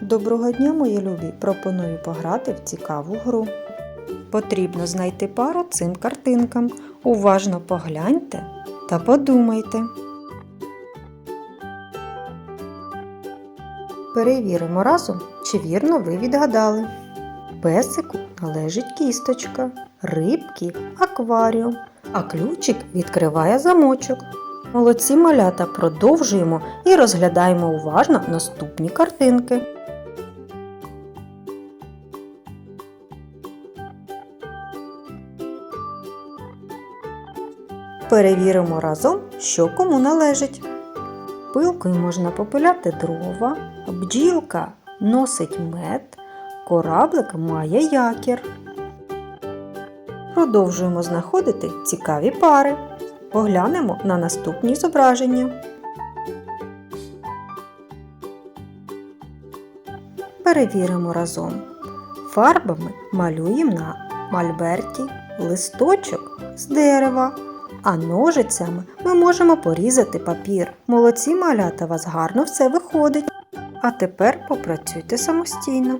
Доброго дня, мої любі! Пропоную пограти в цікаву гру. Потрібно знайти пару цим картинкам. Уважно погляньте та подумайте. Перевіримо разом, чи вірно ви відгадали. Песику належить кісточка, рибки акваріум, а ключик відкриває замочок. Молодці малята продовжуємо і розглядаємо уважно наступні картинки. Перевіримо разом, що кому належить. Пилкою можна попиляти дрова, бджілка носить мед, кораблик має якір. Продовжуємо знаходити цікаві пари. Поглянемо на наступні зображення. Перевіримо разом. Фарбами малюємо на мольберті листочок з дерева, а ножицями ми можемо порізати папір. Молодці малята, у вас гарно все виходить. А тепер попрацюйте самостійно.